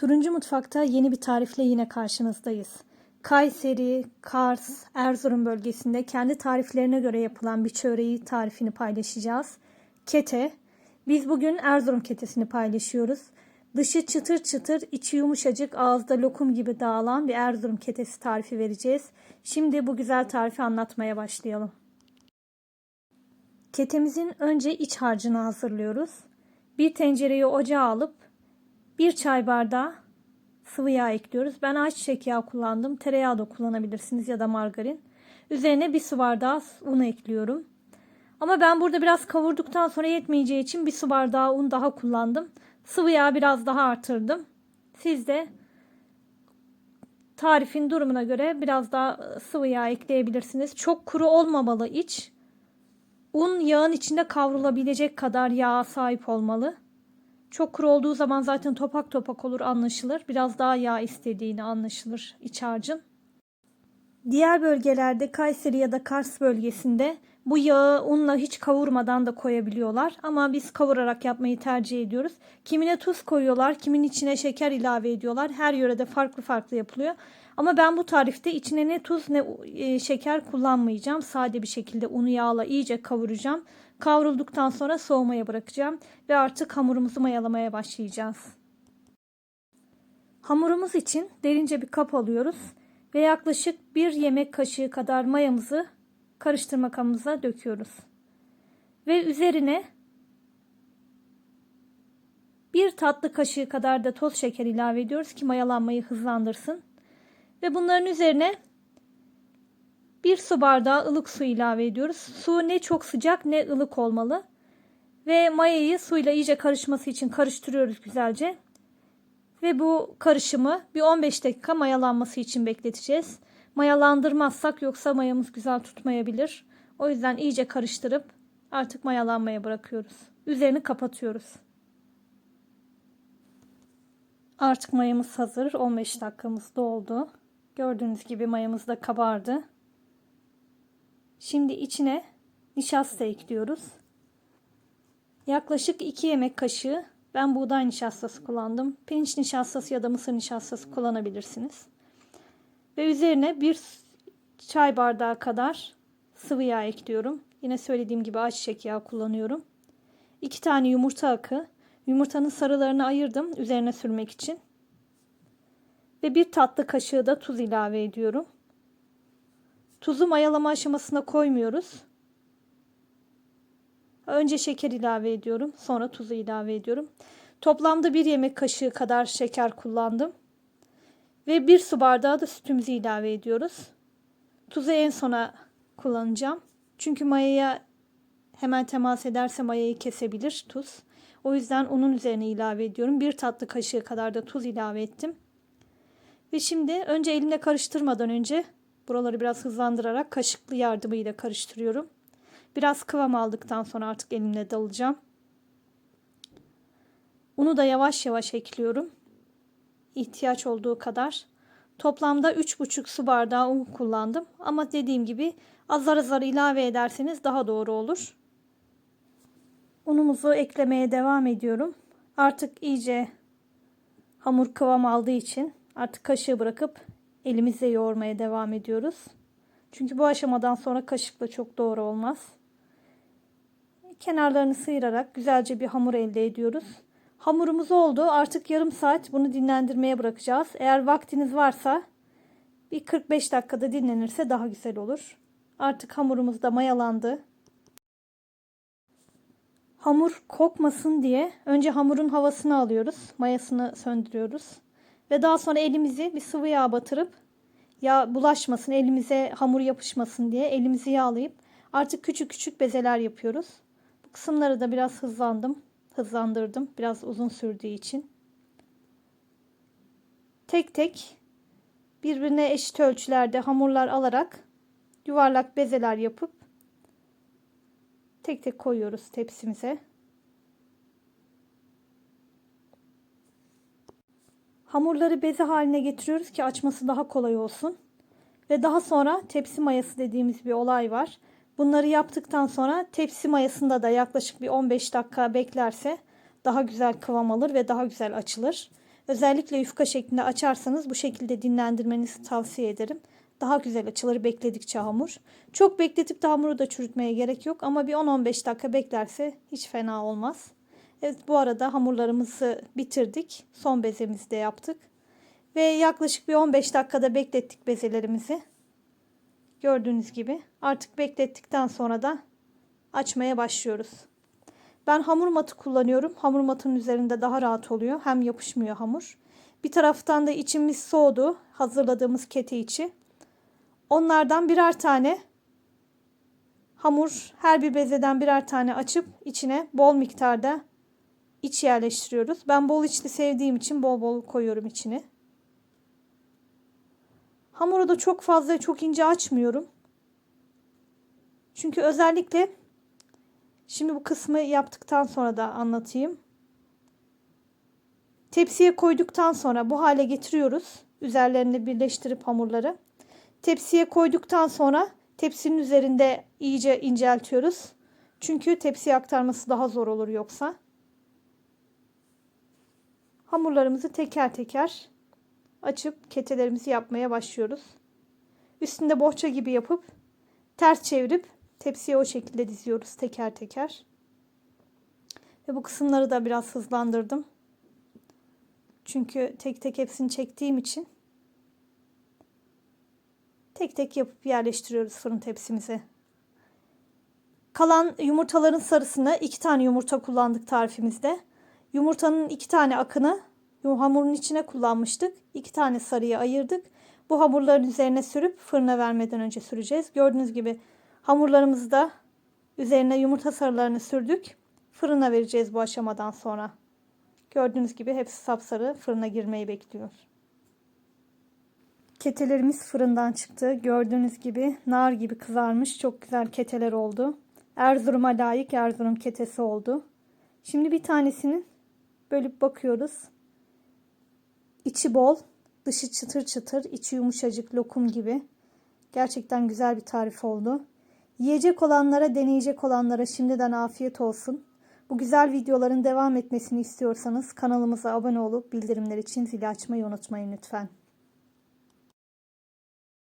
Turuncu Mutfak'ta yeni bir tarifle yine karşınızdayız. Kayseri, Kars, Erzurum bölgesinde kendi tariflerine göre yapılan bir çöreği tarifini paylaşacağız. Kete. Biz bugün Erzurum ketesini paylaşıyoruz. Dışı çıtır çıtır, içi yumuşacık, ağızda lokum gibi dağılan bir Erzurum ketesi tarifi vereceğiz. Şimdi bu güzel tarifi anlatmaya başlayalım. Ketemizin önce iç harcını hazırlıyoruz. Bir tencereyi ocağa alıp bir çay bardağı sıvı yağ ekliyoruz. Ben ayçiçek yağı kullandım. Tereyağı da kullanabilirsiniz ya da margarin. Üzerine bir su bardağı un ekliyorum. Ama ben burada biraz kavurduktan sonra yetmeyeceği için bir su bardağı un daha kullandım. Sıvı yağ biraz daha artırdım. Siz de tarifin durumuna göre biraz daha sıvı yağ ekleyebilirsiniz. Çok kuru olmamalı iç. Un yağın içinde kavrulabilecek kadar yağa sahip olmalı. Çok kuru olduğu zaman zaten topak topak olur anlaşılır. Biraz daha yağ istediğini anlaşılır iç harcın. Diğer bölgelerde Kayseri ya da Kars bölgesinde bu yağı unla hiç kavurmadan da koyabiliyorlar. Ama biz kavurarak yapmayı tercih ediyoruz. Kimine tuz koyuyorlar, kimin içine şeker ilave ediyorlar. Her yörede farklı farklı yapılıyor. Ama ben bu tarifte içine ne tuz ne şeker kullanmayacağım. Sade bir şekilde unu yağla iyice kavuracağım. Kavrulduktan sonra soğumaya bırakacağım ve artık hamurumuzu mayalamaya başlayacağız. Hamurumuz için derince bir kap alıyoruz ve yaklaşık bir yemek kaşığı kadar mayamızı karıştırma kabımıza döküyoruz. Ve üzerine bir tatlı kaşığı kadar da toz şeker ilave ediyoruz ki mayalanmayı hızlandırsın. Ve bunların üzerine bir su bardağı ılık su ilave ediyoruz. Su ne çok sıcak ne ılık olmalı. Ve mayayı suyla iyice karışması için karıştırıyoruz güzelce. Ve bu karışımı bir 15 dakika mayalanması için bekleteceğiz. Mayalandırmazsak yoksa mayamız güzel tutmayabilir. O yüzden iyice karıştırıp artık mayalanmaya bırakıyoruz. Üzerini kapatıyoruz. Artık mayamız hazır. 15 dakikamız doldu. Gördüğünüz gibi mayamız da kabardı. Şimdi içine nişasta ekliyoruz. Yaklaşık 2 yemek kaşığı ben buğday nişastası kullandım. Pirinç nişastası ya da mısır nişastası kullanabilirsiniz. Ve üzerine bir çay bardağı kadar sıvı yağ ekliyorum. Yine söylediğim gibi ayçiçek yağı kullanıyorum. 2 tane yumurta akı. Yumurtanın sarılarını ayırdım üzerine sürmek için. Ve bir tatlı kaşığı da tuz ilave ediyorum. Tuzu mayalama aşamasına koymuyoruz. Önce şeker ilave ediyorum. Sonra tuzu ilave ediyorum. Toplamda bir yemek kaşığı kadar şeker kullandım. Ve bir su bardağı da sütümüzü ilave ediyoruz. Tuzu en sona kullanacağım. Çünkü mayaya hemen temas ederse mayayı kesebilir tuz. O yüzden onun üzerine ilave ediyorum. Bir tatlı kaşığı kadar da tuz ilave ettim. Ve şimdi önce elimle karıştırmadan önce buraları biraz hızlandırarak kaşıklı yardımıyla karıştırıyorum. Biraz kıvam aldıktan sonra artık elimle dalacağım. Unu da yavaş yavaş ekliyorum. İhtiyaç olduğu kadar. Toplamda 3,5 su bardağı un kullandım. Ama dediğim gibi azar azar ilave ederseniz daha doğru olur. Unumuzu eklemeye devam ediyorum. Artık iyice hamur kıvam aldığı için artık kaşığı bırakıp elimizle yoğurmaya devam ediyoruz. Çünkü bu aşamadan sonra kaşıkla çok doğru olmaz. Kenarlarını sıyırarak güzelce bir hamur elde ediyoruz. Hamurumuz oldu. Artık yarım saat bunu dinlendirmeye bırakacağız. Eğer vaktiniz varsa bir 45 dakikada dinlenirse daha güzel olur. Artık hamurumuz da mayalandı. Hamur kokmasın diye önce hamurun havasını alıyoruz. Mayasını söndürüyoruz. Ve daha sonra elimizi bir sıvı yağ batırıp yağ bulaşmasın, elimize hamur yapışmasın diye elimizi yağlayıp artık küçük küçük bezeler yapıyoruz. Bu kısımları da biraz hızlandım. Hızlandırdım. Biraz uzun sürdüğü için. Tek tek birbirine eşit ölçülerde hamurlar alarak yuvarlak bezeler yapıp tek tek koyuyoruz tepsimize. Hamurları beze haline getiriyoruz ki açması daha kolay olsun. Ve daha sonra tepsi mayası dediğimiz bir olay var. Bunları yaptıktan sonra tepsi mayasında da yaklaşık bir 15 dakika beklerse daha güzel kıvam alır ve daha güzel açılır. Özellikle yufka şeklinde açarsanız bu şekilde dinlendirmenizi tavsiye ederim. Daha güzel açılır bekledikçe hamur. Çok bekletip de hamuru da çürütmeye gerek yok ama bir 10-15 dakika beklerse hiç fena olmaz. Evet bu arada hamurlarımızı bitirdik. Son bezemizi de yaptık. Ve yaklaşık bir 15 dakikada beklettik bezelerimizi. Gördüğünüz gibi artık beklettikten sonra da açmaya başlıyoruz. Ben hamur matı kullanıyorum. Hamur matının üzerinde daha rahat oluyor. Hem yapışmıyor hamur. Bir taraftan da içimiz soğudu. Hazırladığımız kete içi. Onlardan birer tane hamur her bir bezeden birer tane açıp içine bol miktarda iç yerleştiriyoruz. Ben bol içli sevdiğim için bol bol koyuyorum içine. Hamuru da çok fazla çok ince açmıyorum. Çünkü özellikle şimdi bu kısmı yaptıktan sonra da anlatayım. Tepsiye koyduktan sonra bu hale getiriyoruz. Üzerlerini birleştirip hamurları. Tepsiye koyduktan sonra tepsinin üzerinde iyice inceltiyoruz. Çünkü tepsiye aktarması daha zor olur yoksa. Hamurlarımızı teker teker açıp ketelerimizi yapmaya başlıyoruz. Üstünde bohça gibi yapıp ters çevirip tepsiye o şekilde diziyoruz teker teker. Ve bu kısımları da biraz hızlandırdım. Çünkü tek tek hepsini çektiğim için tek tek yapıp yerleştiriyoruz fırın tepsimize. Kalan yumurtaların sarısını iki tane yumurta kullandık tarifimizde. Yumurtanın iki tane akını hamurun içine kullanmıştık. İki tane sarıyı ayırdık. Bu hamurların üzerine sürüp fırına vermeden önce süreceğiz. Gördüğünüz gibi hamurlarımızı da üzerine yumurta sarılarını sürdük. Fırına vereceğiz bu aşamadan sonra. Gördüğünüz gibi hepsi sapsarı fırına girmeyi bekliyor. Ketelerimiz fırından çıktı. Gördüğünüz gibi nar gibi kızarmış. Çok güzel keteler oldu. Erzurum'a layık Erzurum ketesi oldu. Şimdi bir tanesini bölüp bakıyoruz. İçi bol, dışı çıtır çıtır, içi yumuşacık lokum gibi. Gerçekten güzel bir tarif oldu. Yiyecek olanlara, deneyecek olanlara şimdiden afiyet olsun. Bu güzel videoların devam etmesini istiyorsanız kanalımıza abone olup bildirimler için zili açmayı unutmayın lütfen.